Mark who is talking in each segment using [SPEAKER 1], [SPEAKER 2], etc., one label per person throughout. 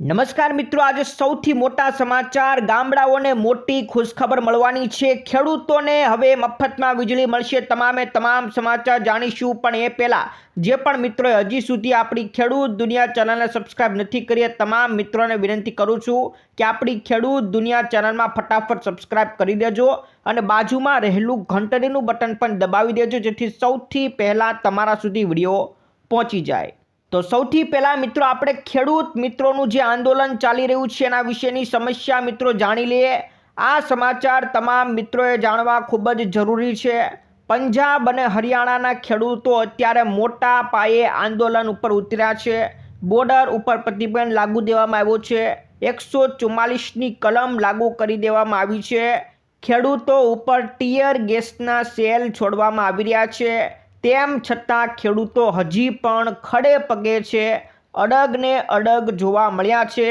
[SPEAKER 1] નમસ્કાર મિત્રો, આજે સૌથી મોટા સમાચાર. ગામડાઓને મોટી ખુશખબર મળવાની છે. ખેડૂતોને હવે મફતમાં વીજળી મળશે. તમામે તમામ સમાચાર જાણીશું. પણ એ પહેલાં, જે પણ મિત્રોએ હજી સુધી આપણી ખેડૂત દુનિયા ચેનલને સબસ્ક્રાઇબ નથી કરી તમામ મિત્રોને વિનંતી કરું છું કે આપણી ખેડૂત દુનિયા ચેનલમાં ફટાફટ સબસ્ક્રાઇબ કરી દેજો અને બાજુમાં રહેલું ઘંટડીનું બટન પણ દબાવી દેજો, જેથી સૌથી પહેલાં તમારા સુધી વીડિયો પહોંચી જાય. તો સૌથી પહેલાં મિત્રો આપણે ખેડૂત મિત્રોનું જે આંદોલન ચાલી રહ્યું છે એના વિશેની સમસ્યા મિત્રો જાણી લઈએ. આ સમાચાર તમામ મિત્રોએ જાણવા ખૂબ જ જરૂરી છે. પંજાબ અને હરિયાણાના ખેડૂતો અત્યારે મોટા પાયે આંદોલન ઉપર ઉતર્યા છે. બોર્ડર ઉપર પ્રતિબંધ લાગુ દેવામાં આવ્યો છે. એકસો ચુમ્માલીસની કલમ લાગુ કરી દેવામાં આવી છે. ખેડૂતો ઉપર ટીયર ગેસના સેલ છોડવામાં આવી રહ્યા છે. તેમ છતાં ખેડૂતો હજી પણ ખડે પગે છે. અડગને અડગ જોવા મળ્યા છે.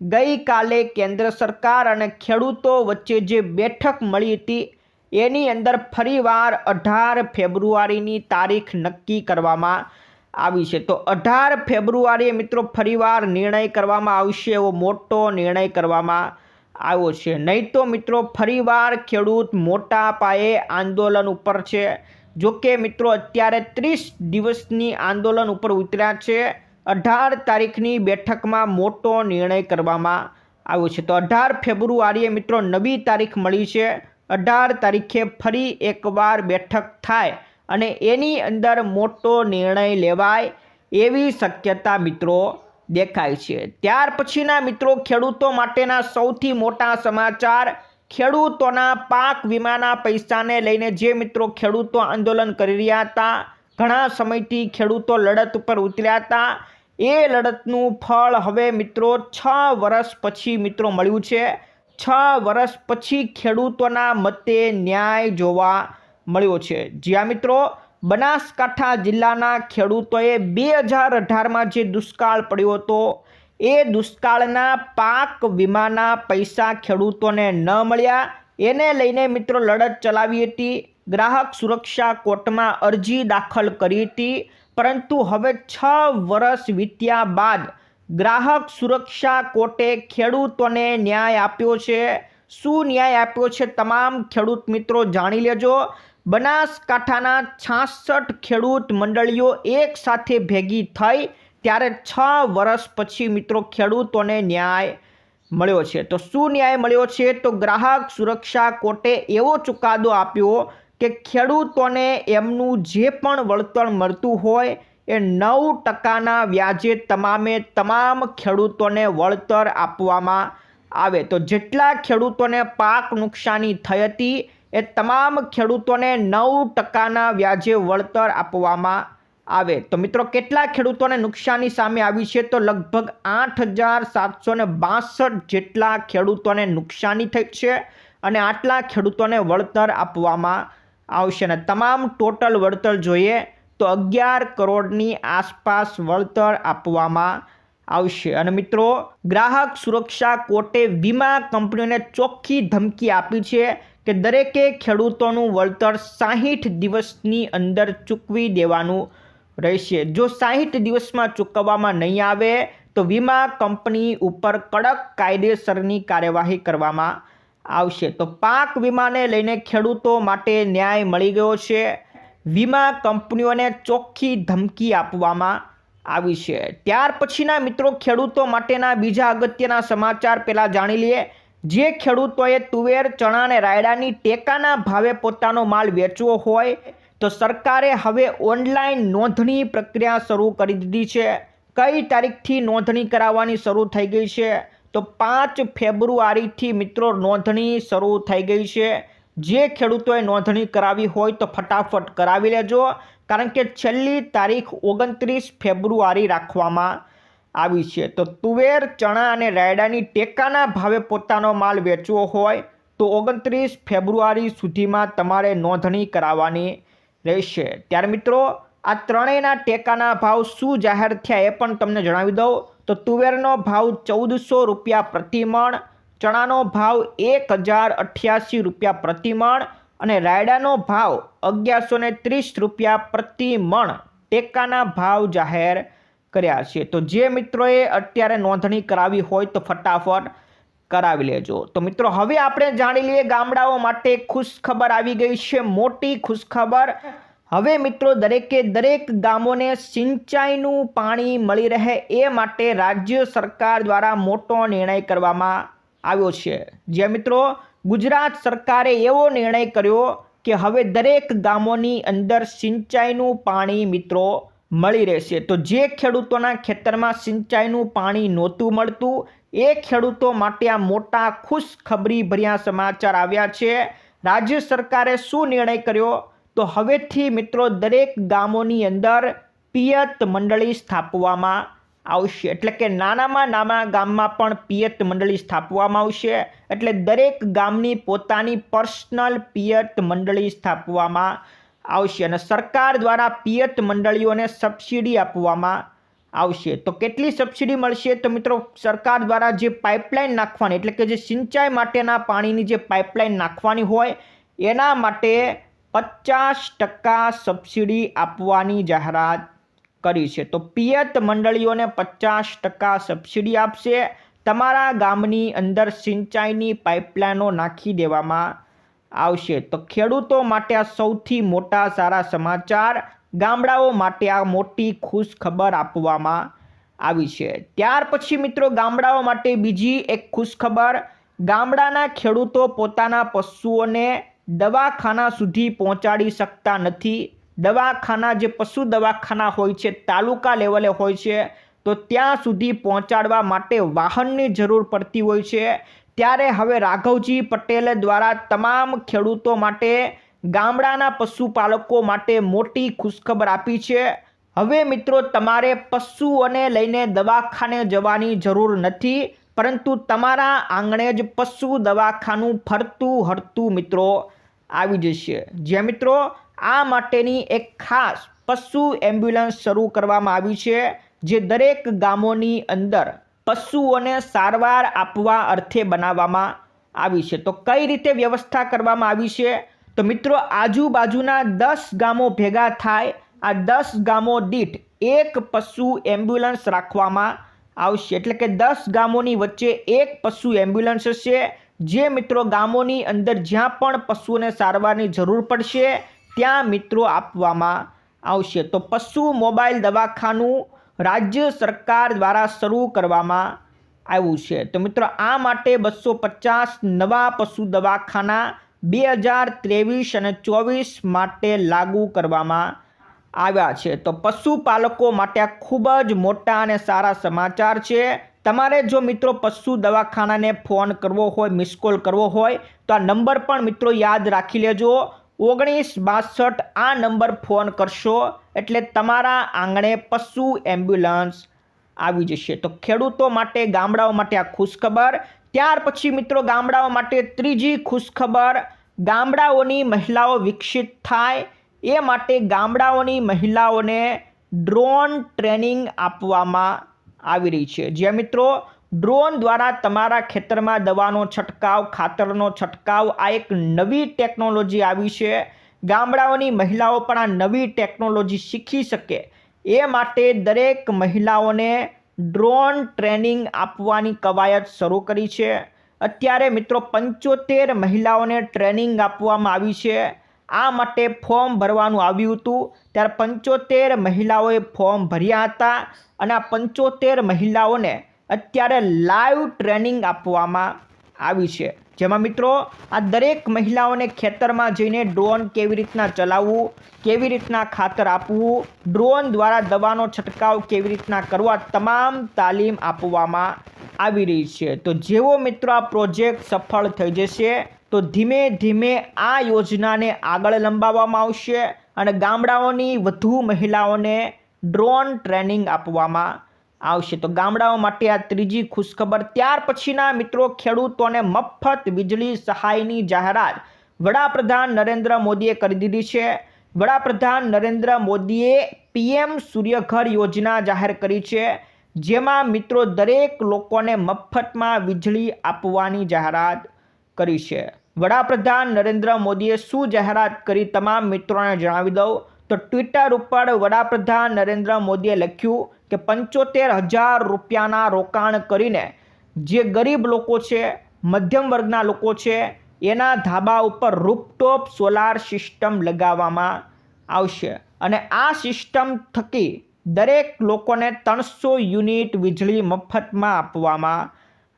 [SPEAKER 1] ગઈકાલે કેન્દ્ર સરકાર અને ખેડૂતો વચ્ચે જે બેઠક મળી હતી, એની અંદર ફરીવાર અઢાર ફેબ્રુઆરીની તારીખ નક્કી કરવામાં આવી છે. તો અઢાર ફેબ્રુઆરીએ મિત્રો ફરીવાર નિર્ણય કરવામાં આવશે, એવો મોટો નિર્ણય કરવામાં આવ્યો છે. નહીં તો મિત્રો ફરીવાર ખેડૂત મોટા પાયે આંદોલન ઉપર છે. જો કે મિત્રો અત્યારે ત્રીસ દિવસની આંદોલન ઉપર ઉતર્યા છે. અઢાર તારીખની બેઠકમાં મોટો નિર્ણય કરવામાં આવ્યો છે. તો અઢાર ફેબ્રુઆરીએ મિત્રો નવી તારીખ મળી છે. અઢાર તારીખે ફરી એકવાર બેઠક થાય અને એની અંદર મોટો નિર્ણય લેવાય એવી શક્યતા મિત્રો દેખાય છે. ત્યાર પછીના મિત્રો ખેડૂતો માટેના સૌથી મોટા સમાચાર ખેડૂતોના પાક વીમાના પૈસાને લઈને જે મિત્રો ખેડૂતો આંદોલન કરી રહ્યા હતા, ઘણા સમયથી ખેડૂતો લડત ઉપર ઉતર્યા હતા. એ લડતનું ફળ હવે મિત્રો છ વર્ષ પછી મિત્રો મળ્યું છે. છ વર્ષ પછી ખેડૂતોના મતે ન્યાય જોવા મળ્યો છે. જ્યાં મિત્રો, બનાસકાંઠા જિલ્લાના ખેડૂતોએ બે હજાર અઢારમાં જે દુષ્કાળ પડ્યો હતો એ દુષ્કાળના પાક વીમાના પૈસા ખેડૂતોને ન મળ્યા. એને લઈને મિત્રો લડત ચલાવી હતી. ગ્રાહક સુરક્ષા કોર્ટમાં અરજી દાખલ કરી હતી. પરંતુ હવે છ વર્ષ વીત્યા બાદ ગ્રાહક સુરક્ષા કોર્ટે ખેડૂતોને ન્યાય આપ્યો છે. શું ન્યાય આપ્યો છે તમામ ખેડૂત મિત્રો જાણી લેજો. બનાસકાંઠાના છાસઠ ખેડૂત મંડળીઓ એક સાથે ભેગી થઈ ત્યારે છ વર્ષ પછી મિત્રો ખેડૂતોને ન્યાય મળ્યો છે. તો શું ન્યાય મળ્યો છે? તો ગ્રાહક સુરક્ષા કોર્ટે એવો ચુકાદો આપ્યો કે ખેડૂતોને એમનું જે પણ વળતર મળતું હોય એ નવ ટકાના વ્યાજે તમામે તમામ ખેડૂતોને વળતર આપવામાં આવે. તો જેટલા ખેડૂતોને પાક નુકસાની થઈ હતી એ તમામ ખેડૂતોને નવ ટકાના વ્યાજે વળતર આપવામાં આવે. તો મિત્રો, કેટલા ખેડૂતોને નુકસાની સામે આવી છે? તો લગભગ આઠ હજાર સાતસો ને જેટલા ખેડૂતોને નુકસાની થઈ છે અને આટલા ખેડૂતોને વળતર આપવામાં આવશે. અને તમામ ટોટલ વળતર જોઈએ તો અગિયાર કરોડની આસપાસ વળતર આપવામાં આવશે. અને મિત્રો, ગ્રાહક સુરક્ષા કોર્ટે વીમા કંપનીઓને ચોખ્ખી ધમકી આપી છે કે દરેકે ખેડૂતોનું વળતર સાહીઠ દિવસની અંદર ચૂકવી દેવાનું રહેશે. જો સાહીઠ દિવસમાં ચૂકવવામાં નહીં આવે, તો વીમા કંપની ઉપર કડક કાયદેસરની કાર્યવાહી કરવામાં આવશે. તો પાક વીમાને લઈને ખેડૂતો માટે ન્યાય મળી ગયો છે. વીમા કંપનીઓને ચોખ્ખી ધમકી આપવામાં આવી છે. ત્યાર પછીના મિત્રો, ખેડૂતો માટેના બીજા અગત્યના સમાચાર પહેલાં જાણી લઈએ. જે ખેડૂતોએ તુવેર ચણા અને રાયડાની ટેકાના ભાવે પોતાનો માલ વેચવો હોય તો સરકારે હવે ઓનલાઈન નોંધણી પ્રક્રિયા શરૂ કરી દીધી છે. કઈ તારીખથી નોંધણી કરાવવાની શરૂ થઈ ગઈ છે? તો પાંચ ફેબ્રુઆરીથી મિત્રો નોંધણી શરૂ થઈ ગઈ છે. જે ખેડૂતોએ નોંધણી કરાવી હોય તો ફટાફટ કરાવી લેજો, કારણ કે છેલ્લી તારીખ ઓગણત્રીસ ફેબ્રુઆરી રાખવામાં આવી છે. તો તુવેર, ચણા અને રાયડાની ટેકાના ભાવે પોતાનો માલ વેચવો હોય તો ઓગણત્રીસ ફેબ્રુઆરી સુધીમાં તમારે નોંધણી કરાવવાની રહેશે. ત્યારે મિત્રો, આ ત્રણેયના ટેકાના ભાવ શું જાહેર થયા એ પણ તમને જણાવી દઉં. તો તુવેરનો ભાવ ચૌદસો રૂપિયા પ્રતિમણ, ચણાનો ભાવ એક હજાર અઠ્યાસી રૂપિયા પ્રતિમણ અને રાયડાનો ભાવ અગિયારસો ને ત્રીસ રૂપિયા પ્રતિમણ ટેકાના ભાવ જાહેર કર્યા છે. તો જે મિત્રોએ અત્યારે નોંધણી કરાવી હોય તો ફટાફટ કરાવી લેજો. તો મિત્રો, હવે આપણે જાણી લઈએ ગામડાઓ માટે ખુશખબર આવી ગઈ છે, મોટી ખુશખબર. હવે મિત્રો, દરેકે દરેક ગામોને સિંચાઈનું પાણી મળી રહે એ માટે રાજ્ય સરકાર દ્વારા મોટો નિર્ણય કરવામાં આવ્યો છે. જે મિત્રો, ગુજરાત સરકારે એવો નિર્ણય કર્યો કે હવે દરેક ગામોની અંદર સિંચાઈનું પાણી મિત્રો મળી રહેશે. તો જે ખેડૂતોના ખેતરમાં સિંચાઈનું પાણી નહોતું મળતું એ ખેડૂતો માટે આ મોટા ખુશખબરી ભર્યા સમાચાર આવ્યા છે. રાજ્ય સરકારે શું નિર્ણય કર્યો? તો હવેથી મિત્રો દરેક ગામોની અંદર પિયત મંડળી સ્થાપવામાં આવશે. એટલે કે નાનામાં નાના ગામમાં પણ પિયત મંડળી સ્થાપવામાં આવશે. એટલે દરેક ગામની પોતાની પર્સનલ પિયત મંડળી સ્થાપવામાં આવશે. અને સરકાર દ્વારા પિયત મંડળીઓને સબસિડી આપવામાં આવશે. તો કેટલી સબસિડી મળશે? તો મિત્રો, સરકાર દ્વારા જે પાઇપલાઇન નાખવાની, એટલે કે જે સિંચાઈ માટેના પાણીની જે પાઇપલાઇન નાખવાની હોય, એના માટે પચાસ ટકા સબસિડી આપવાની જાહેરાત કરી છે. તો પિયત મંડળીઓને પચાસ ટકા સબસિડી આપશે. તમારા ગામની અંદર સિંચાઈની પાઇપલાઇનો નાખી દેવામાં આવશે. તો ખેડૂતો માટે આ સૌથી મોટા સારા સમાચાર ગામડાઓ માટે આ મોટી ખુશ ખબર આપવામાં આવી છે. ત્યાર પછી મિત્રો ગામડાઓ માટે બીજી એક ખુશ ખબર ગામડાના ખેડૂતો પોતાના પશુઓને દવાખાના સુધી પહોંચાડી શકતા નથી. દવાખાના, જે પશુ દવાખાના હોય છે, તાલુકા લેવલે હોય છે, તો ત્યાં સુધી પહોંચાડવા માટે વાહનની જરૂર પડતી હોય છે. ત્યારે હવે રાઘવજી પટેલ દ્વારા તમામ ખેડૂતો માટે ગામડાના પશુપાલકો માટે મોટી ખુશખબર આપી છે. હવે મિત્રો, તમારે પશુઓને લઈને દવાખાને જવાની જરૂર નથી, પરંતુ તમારા આંગણે જ પશુ દવાખાનું ફરતું હરતું મિત્રો આવી જશે. જે મિત્રો, આ માટેની એક ખાસ પશુ એમ્બ્યુલન્સ શરૂ કરવામાં આવી છે, જે દરેક ગામોની અંદર પશુઓને સારવાર આપવા અર્થે બનાવવામાં આવી છે. તો કઈ રીતે વ્યવસ્થા કરવામાં આવી છે? તો મિત્રો, આજુબાજુના દસ ગામો ભેગા થાય, આ દસ ગામો દીઠ એક પશુ એમ્બ્યુલન્સ રાખવામાં આવશે. એટલે કે દસ ગામોની વચ્ચે એક પશુ એમ્બ્યુલન્સ હશે, જે મિત્રો ગામોની અંદર જ્યાં પણ પશુઓને સારવારની જરૂર પડશે, ત્યાં મિત્રો આપવામાં આવશે. તો પશુ મોબાઈલ દવાખાનું રાજ્ય સરકાર દ્વારા શરૂ કરવામાં આવ્યું છે. તો મિત્રો, આ માટે બસો પચાસ નવા પશુ દવાખાના બે હજાર ત્રેવીસ અને ચોવીસ માટે લાગુ કરવામાં આવ્યા છે. તો પશુપાલકો માટે આ ખૂબ જ મોટા અને સારા સમાચાર છે. તમારે જો મિત્રો પશુ દવાખાનાને ફોન કરવો હોય, મિસ કોલ કરવો હોય, તો આ નંબર પણ મિત્રો યાદ રાખી લેજો. ઓગણીસ બાસઠ આ નંબર ફોન કરશો એટલે તમારા આંગણે પશુ એમ્બ્યુલન્સ આવી જશે. તો ખેડૂતો માટે, ગામડાઓ માટે આ ખુશખબર. ત્યાર પછી મિત્રો ગામડાઓ માટે ત્રીજી ખુશખબર, ગામડાઓની મહિલાઓ વિકસિત થાય. એ માટે ગામડાઓની મહિલાઓને ડ્રોન ટ્રેનિંગ આપવામાં આવી રહી છે. જે મિત્રો, ડ્રોન દ્વારા તમારા ખેતરમાં દવાનો છંટકાવ, ખાતરનો છંટકાવ, આ એક નવી ટેકનોલોજી આવી છે. ગામડાઓની મહિલાઓ પણ આ નવી ટેકનોલોજી શીખી શકે. એ માટે દરેક મહિલાઓને ડ્રોન ટ્રેનિંગ આપવાની કવાયત શરૂ કરી છે. અત્યારે મિત્રો પંચોતેર મહિલાઓને ટ્રેનિંગ આપવામાં આવી છે. આ માટે ફોર્મ ભરવાનું આવ્યું હતું. ત્યારે પંચોતેર મહિલાઓએ ફોર્મ ભર્યા હતા અને આ પંચોતેર મહિલાઓને અત્યારે લાઈવ ટ્રેનિંગ આપવામાં આવી છે. જેમાં મિત્રો, આ દરેક મહિલાઓને ખેતરમાં જઈને ડ્રોન કેવી રીતના ચલાવવું, કેવી રીતના ખાતર આપવું, ડ્રોન દ્વારા દવાનો છંટકાવ કેવી રીતના કરવા તમામ તાલીમ આપવામાં આવી રહી છે. તો જેવો મિત્રો આ પ્રોજેક્ટ સફળ થઈ જશે, તો ધીમે ધીમે આ યોજનાને આગળ લંબાવવામાં આવશે અને ગામડાઓની વધુ મહિલાઓને ડ્રોન ટ્રેનિંગ આપવામાં આવશે. તો ગામડાઓ માટે આ ત્રીજી ખુશખબર. ત્યાર પછીના મિત્રો, ખેડૂતોને મફત વીજળી સહાયની જાહેરાત વડાપ્રધાન નરેન્દ્ર મોદીએ કરી દીધી છે. વડાપ્રધાન નરેન્દ્ર મોદીએ પીએમ સૂર્યઘર યોજના જાહેર કરી છે, જેમાં મિત્રો દરેક લોકોને મફતમાં વીજળી આપવાની જાહેરાત કરી છે. વડાપ્રધાન નરેન્દ્ર મોદીએ શું જાહેરાત કરી તમામ મિત્રોને જણાવી દઉં. તો ટ્વિટર ઉપર વડાપ્રધાન નરેન્દ્ર મોદીએ લખ્યું કે પંચોતેર હજાર રૂપિયાના રોકાણ કરીને જે ગરીબ લોકો છે, મધ્યમ વર્ગના લોકો છે, એના ધાબા ઉપર રૂપટોપ સોલાર સિસ્ટમ લગાવવામાં આવશે. અને આ સિસ્ટમ થકી દરેક લોકોને ત્રણસો યુનિટ વીજળી મફતમાં આપવામાં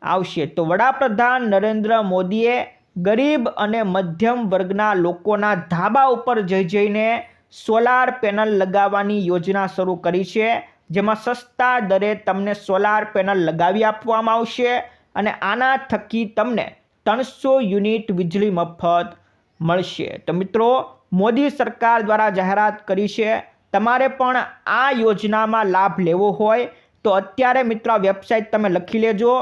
[SPEAKER 1] આવશે. તો વડાપ્રધાન નરેન્દ્ર મોદીએ ગરીબ અને મધ્યમ વર્ગના લોકોના ધાબા ઉપર જઈ જઈને સોલાર પેનલ લગાવવાની યોજના શરૂ કરી છે. જેમાં સસ્તા દરે તમને સોલાર પેનલ લગાવી આપવામાં આવશે અને આના થકી તમને ત્રણસો યુનિટ વીજળી મફત મળશે. તો મિત્રો, મોદી સરકાર દ્વારા જાહેરાત કરી છે, તમારે પણ આ યોજનામાં લાભ લેવો હોય તો અત્યારે મિત્રો વેબસાઇટ તમે લખી લેજો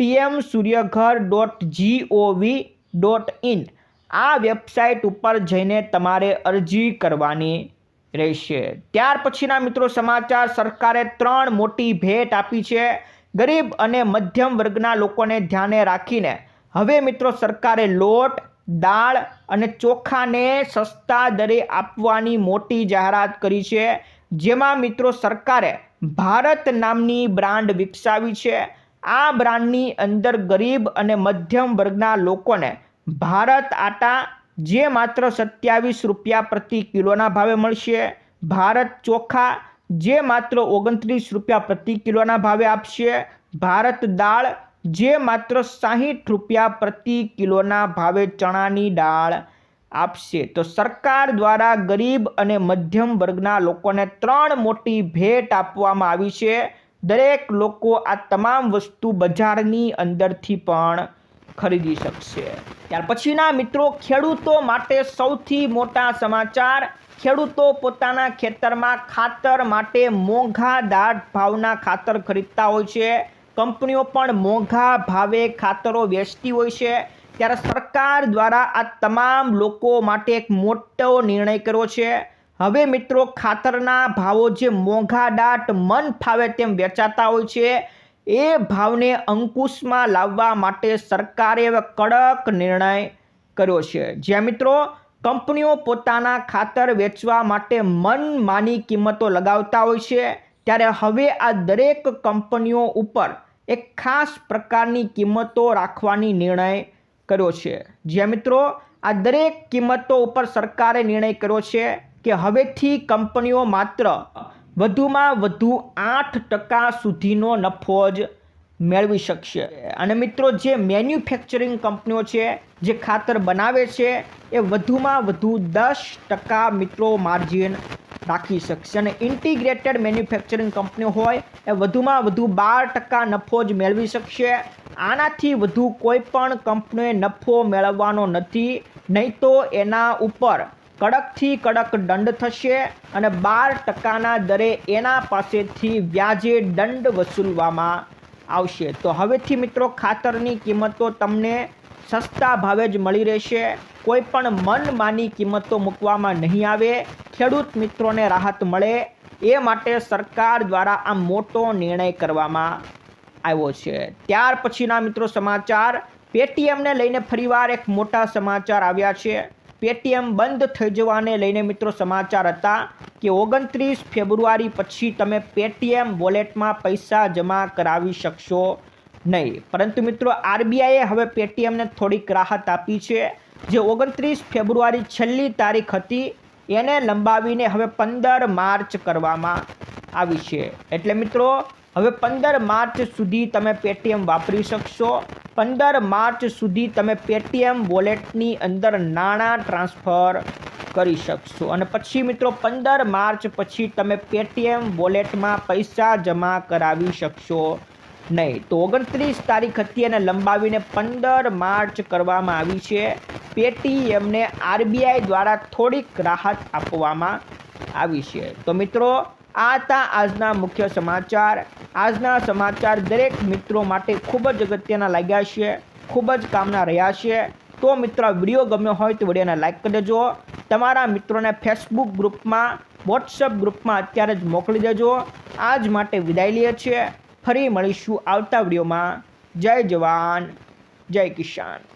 [SPEAKER 1] PM Suryaghar dot G O V dot in આ વેબસાઇટ ઉપર જઈને તમારે અરજી કરવાની રહેશે. ત્યાર પછીના મિત્રો સમાચાર, સરકારે ત્રણ મોટી ભેટ આપી છે. ગરીબ અને મધ્યમ વર્ગના લોકોને ધ્યાને રાખીને. હવે મિત્રો સરકારે લોટ, દાળ અને ચોખાને સસ્તા દરે આપવાની મોટી જાહેરાત કરી છે. જેમાં મિત્રો સરકારે ભારત નામની બ્રાન્ડ વિકસાવી છે. આ બ્રાન્ડની અંદર ગરીબ અને મધ્યમ વર્ગના લોકોને ભારત આટા જે માત્ર સત્યાવીસ રૂપિયા પ્રતિ કિલોના ભાવે મળશે. ભારત ચોખા જે માત્ર ઓગણત્રીસ રૂપિયા પ્રતિ કિલોના ભાવે આપશે. ભારત દાળ જે માત્ર સાહીઠ રૂપિયા પ્રતિ કિલોના ભાવે ચણાની દાળ આપશે. તો સરકાર દ્વારા ગરીબ અને મધ્યમ વર્ગના લોકોને ત્રણ મોટી ભેટ આપવામાં આવી છે. દરેક લોકો આ તમામ વસ્તુ બજારની અંદરથી પણ ખરીદી શકશે. ત્યાર પછીના મિત્રો, ખેડૂતો માટે સૌથી મોટા સમાચાર, ખેડૂતો પોતાના ખેતરમાં ખાતર માટે મોંઘા દાટ ભાવના ખાતર ખરીદતા હોય છે. કંપનીઓ પણ મોંઘા ભાવે ખાતરો વેચતી હોય છે. ત્યારે સરકાર દ્વારા આ તમામ લોકો માટે એક મોટો નિર્ણય કર્યો છે. હવે મિત્રો, ખાતરના ભાવો જે મોંઘા દાટ મન ફાવે તેમ વેચાતા હોય છે. એ ભાવને અંકુશમાં લાવવા માટે સરકારે કડક નિર્ણય કર્યો છે. જ્યાં મિત્રો, કંપનીઓ પોતાના ખાતર વેચવા માટે મનમાની કિંમતો લગાવતા હોય છે, ત્યારે હવે આ દરેક કંપનીઓ ઉપર એક ખાસ પ્રકારની કિંમતો રાખવાની નિર્ણય કર્યો છે. જ્યાં મિત્રો, આ દરેક કિંમતો ઉપર સરકારે નિર્ણય કર્યો છે કે હવેથી કંપનીઓ માત્ર વધુમાં વધુ આઠ ટકા સુધીનો નફો જ મેળવી શકશે. અને મિત્રો, જે મેન્યુફેક્ચરિંગ કંપનીઓ છે, જે ખાતર બનાવે છે, એ વધુમાં વધુ દસ ટકા મિત્રો માર્જિન રાખી શકશે. અને ઇન્ટિગ્રેટેડ મેન્યુફેક્ચરિંગ કંપનીઓ હોય, એ વધુમાં વધુ બાર ટકા નફો જ મેળવી શકશે. આનાથી વધુ કોઈ પણ કંપનીએ નફો મેળવવાનો નથી. નહીં તો એના ઉપર કડકથી કડક દંડ થશે અને બાર ટકાના દરે એના પાસેથી વ્યાજે દંડ વસૂલવામાં આવશે. તો હવેથી મિત્રો ખાતરની કિંમતો તમને સસ્તા ભાવે જ મળી રહેશે. કોઈ પણ મનમાની કિંમતો મૂકવામાં નહીં આવે. ખેડૂત મિત્રોને રાહત મળે. એ માટે સરકાર દ્વારા આ મોટો નિર્ણય કરવામાં આવ્યો છે. ત્યાર પછીના મિત્રો સમાચાર. પેટીએમને લઈને ફરીવાર એક મોટા સમાચાર આવ્યા છે. પેટીએમ બંધ થઈ જવાને લઈને મિત્રો સમાચાર હતા કે ઓગણત્રીસ ફેબ્રુઆરી પછી તમે પેટીએમ વોલેટમાં પૈસા જમા કરાવી શકશો નહીં. પરંતુ મિત્રો આરબીઆઈએ હવે પેટીએમને થોડીક રાહત આપી છે. જે ઓગણત્રીસ ફેબ્રુઆરી છેલ્લી તારીખ હતી, એને લંબાવીને હવે પંદર માર્ચ કરવામાં આવી છે. એટલે મિત્રો, હવે પંદર માર્ચ સુધી તમે પેટીએમ વાપરી શકશો. પંદર માર્ચ સુધી તમે પેટીએમ વોલેટની અંદર નાણાં ટ્રાન્સફર કરી શકશો. અને પછી મિત્રો, પંદર માર્ચ પછી તમે પેટીએમ વોલેટમાં પૈસા જમા કરાવી શકશો નહીં. તો ઓગણત્રીસ તારીખ હતી અને લંબાવીને પંદર માર્ચ કરવામાં આવી છે. પેટીએમને આરબીઆઈ દ્વારા થોડીક રાહત આપવામાં આવી છે. તો મિત્રો આ હતા આજના મુખ્ય સમાચાર. આજના સમાચાર દરેક મિત્રો માટે ખૂબ જ અગત્યના લાગ્યા છે, ખૂબ જ કામના રહ્યા છે. તો મિત્રો, વીડિયો ગમ્યો હોય તો વિડીયોને લાઇક કરી દેજો. તમારા મિત્રોને ફેસબુક ગ્રુપમાં વોટ્સઅપ ગ્રુપમાં અત્યારે જ મોકલી દેજો. આજ માટે વિદાય લઈએ છીએ. ફરી મળીશું આવતા વિડીયોમાં. જય જવાન, જય કિસાન.